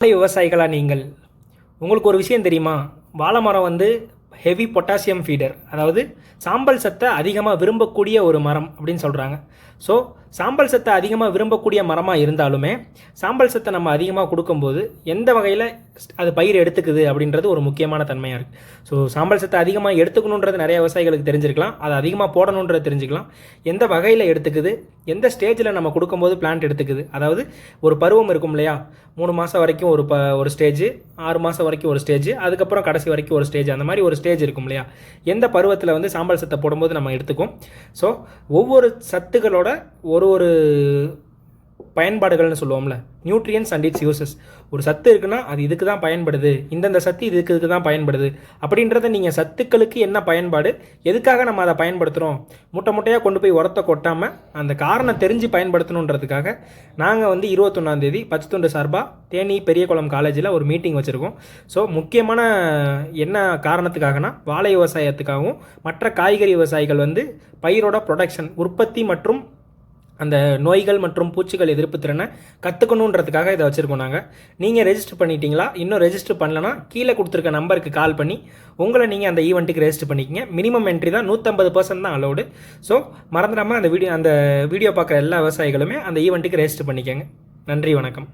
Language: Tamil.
வாழை விவசாயிகளாக நீங்கள்? உங்களுக்கு ஒரு விஷயம் தெரியுமா? வாழை மரம் வந்து ஹெவி பொட்டாசியம் ஃபீடர் அதாவது சாம்பல் சத்தை அதிகமாக விரும்பக்கூடிய ஒரு மரம் அப்படின்னு சொல்கிறாங்க ஸோ சாம்பல் சத்தை அதிகமாக விரும்பக்கூடிய மரமாக இருந்தாலுமே சாம்பல் சத்தை நம்ம அதிகமாக கொடுக்கும்போது எந்த வகையில் அது பயிர் எடுத்துக்குது அப்படின்றது ஒரு முக்கியமான தன்மையாக இருக்குது ஸோ சாம்பல் சத்தை அதிகமாக எடுத்துக்கணுன்றது நிறைய விவசாயிகளுக்கு தெரிஞ்சிருக்கலாம். அதை அதிகமாக போடணுன்றது தெரிஞ்சுக்கலாம். எந்த வகையில் எடுத்துக்குது எந்த ஸ்டேஜில் நம்ம கொடுக்கும்போது பிளான்ட் எடுத்துக்குது அதாவது ஒரு பருவம் இருக்கும் இல்லையா? மூணு மாதம் வரைக்கும் ஒரு ப ஒரு ஸ்டேஜ் ஆறு மாதம் வரைக்கும் ஒரு ஸ்டேஜ் அதுக்கப்புறம் கடைசி வரைக்கும் ஒரு ஸ்டேஜ் அந்த மாதிரி ஒரு ஸ்டேஜ் இருக்கும் இல்லையா? எந்த பருவத்தில் வந்து சாம்பல் சத்தை போடும்போது நம்ம எடுத்துக்கும். ஸோ ஒவ்வொரு ஒரு ஒரு பயன்பாடுகள்னு சொல்லுவோம்ல. நியூட்ரியன்ஸ் அண்ட் இட்ஸ் யூசஸ் ஒரு சத்து இருக்குன்னா அது இதுக்கு தான் பயன்படுது. இந்தந்த சத்து இதுக்கு இதுக்கு தான் பயன்படுது. அப்படின்றத நீங்கள் சத்துக்களுக்கு என்ன பயன்பாடு? எதுக்காக நம்ம அதை பயன்படுத்துகிறோம் முட்டை முட்டையாக கொண்டு போய் உரத்தை கொட்டாமல் அந்த காரணம் தெரிஞ்சு பயன்படுத்தணுன்றதுக்காக நாங்கள் வந்து இருபத்தொன்னாந்தேதி பச்சைத்துண்டு சார்பாக தேனி பெரியகுளம் காலேஜில் ஒரு மீட்டிங் வச்சுருக்கோம். ஸோ முக்கியமான என்ன காரணத்துக்காகனா வாழை விவசாயத்துக்காகவும் மற்ற காய்கறி விவசாயிகள் வந்து பயிரோட ப்ரொடக்ஷன் உற்பத்தி மற்றும் அந்த நோய்கள் மற்றும் பூச்சிகள் எதிர்ப்பு திறனை கற்றுக்கணுன்றதுக்காக இதை வச்சுருக்கோம் நாங்கள் நீங்கள் ரெஜிஸ்டர் பண்ணிட்டீங்களா? இன்னும் ரெஜிஸ்டர் பண்ணலன்னா கீழே கொடுத்துருக்க நம்பருக்கு கால் பண்ணி உங்களை நீங்கள் அந்த ஈவெண்ட்டுக்கு ரெஜிஸ்டர் பண்ணிக்கங்க. மினிமம் என்ட்ரி தான் நூற்றம்பது பர்சன்ட் தான் அலோடு ஸோ மறந்துடாமல் அந்த வீடியோ அந்த வீடியோ பார்க்குற எல்லா விவசாயிகளுமே அந்த ஈவெண்ட்டுக்கு ரெஜிஸ்டர் பண்ணிக்கங்க. நன்றி வணக்கம்.